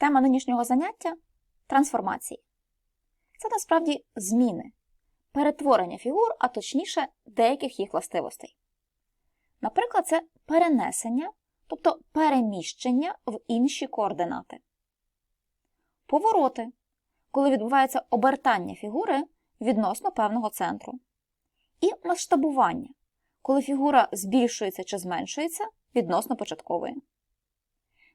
Тема нинішнього заняття трансформації. Це насправді зміни, перетворення фігур, а точніше деяких їх властивостей. Наприклад, це перенесення, тобто переміщення в інші координати. Повороти, коли відбувається обертання фігури відносно певного центру. І масштабування, коли фігура збільшується чи зменшується відносно початкової.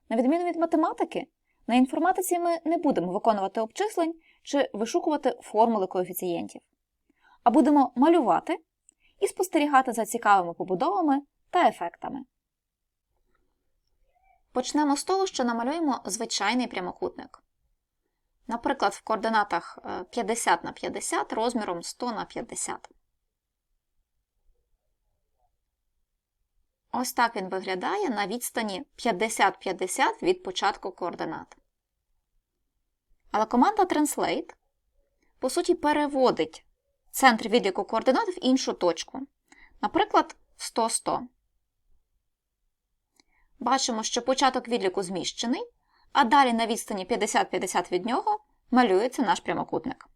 На відміну від математики, на інформатиці ми не будемо виконувати обчислень чи вишукувати формули коефіцієнтів, а будемо малювати і спостерігати за цікавими побудовами та ефектами. Почнемо з того, що намалюємо звичайний прямокутник. Наприклад, в координатах 50 на 50 розміром 100 на 50. Ось так він виглядає на відстані 50-50 від початку координат. Але команда Translate, по суті, переводить центр відліку координат в іншу точку. Наприклад, в 100-100. Бачимо, що початок відліку зміщений, а далі на відстані 50-50 від нього малюється наш прямокутник.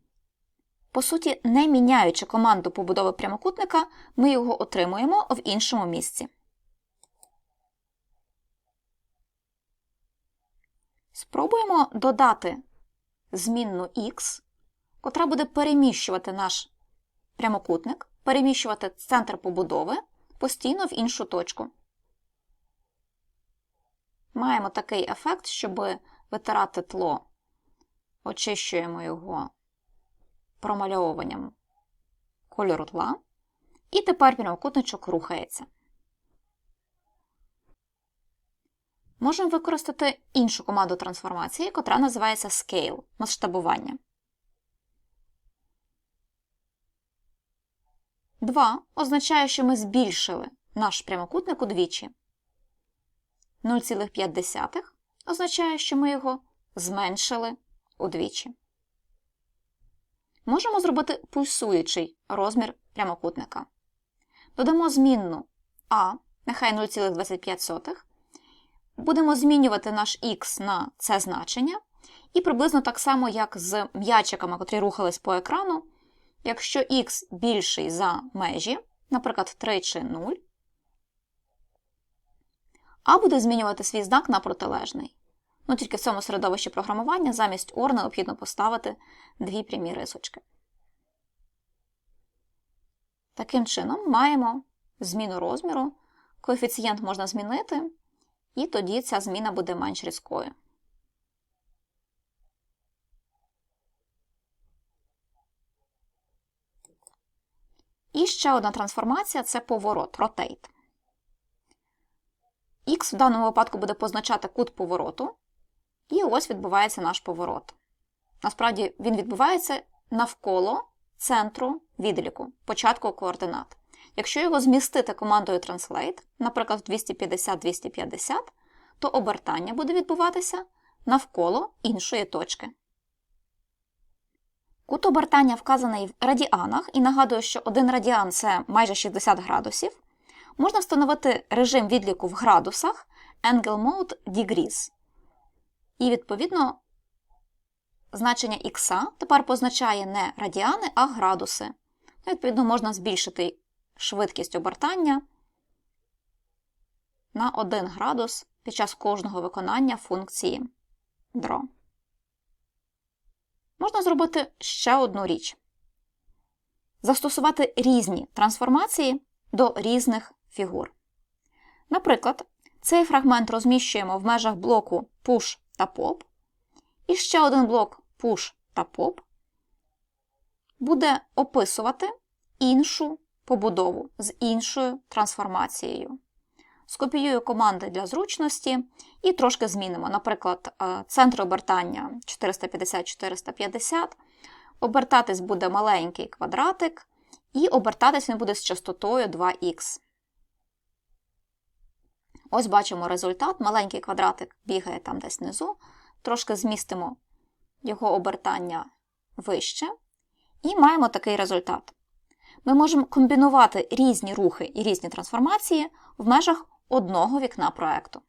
По суті, не міняючи команду побудови прямокутника, ми його отримуємо в іншому місці. Спробуємо додати змінну x, котра буде переміщувати наш прямокутник, переміщувати центр побудови постійно в іншу точку. Маємо такий ефект, щоб витирати тло, очищуємо його промальовуванням кольору тла. І тепер прямокутничок рухається. Можемо використати іншу команду трансформації, котра називається Scale масштабування. 2 означає, що ми збільшили наш прямокутник удвічі. 0,5 означає, що ми його зменшили удвічі. Можемо зробити пульсуючий розмір прямокутника. Додамо змінну А, нехай 0,25. Будемо змінювати наш х на це значення. І приблизно так само, як з м'ячиками, котрі рухались по екрану. Якщо х більший за межі, наприклад, 3 чи 0, а буде змінювати свій знак на протилежний. Ну, тільки в цьому середовищі програмування замість OR необхідно поставити дві прямі рисочки. Таким чином, маємо зміну розміру, коефіцієнт можна змінити, і тоді ця зміна буде менш різкою. І ще одна трансформація це поворот, rotate. Х в даному випадку буде позначати кут повороту, і ось відбувається наш поворот. Насправді, він відбувається навколо центру відліку, початку координат. Якщо його змістити командою Translate, наприклад, в 250-250, то обертання буде відбуватися навколо іншої точки. Кут обертання вказаний в радіанах, і нагадую, що один радіан це майже 60 градусів. Можна встановити режим відліку в градусах Angle Mode Degrees. І, відповідно, значення х тепер позначає не радіани, а градуси. Ну, відповідно, можна збільшити швидкість обертання на 1 градус під час кожного виконання функції draw. Можна зробити ще одну річ: застосувати різні трансформації до різних фігур. Наприклад, цей фрагмент розміщуємо в межах блоку push та pop, і ще один блок push та pop буде описувати іншу побудову з іншою трансформацією. Скопіюю команди для зручності і трошки змінимо. Наприклад, е, центр обертання 450-450. Обертатись буде маленький квадратик, і обертатись він буде з частотою 2х. Ось бачимо результат. Маленький квадратик бігає там десь внизу. Трошки змістимо його обертання вище. І маємо такий результат. Ми можемо комбінувати різні рухи і різні трансформації в межах одного вікна проекту.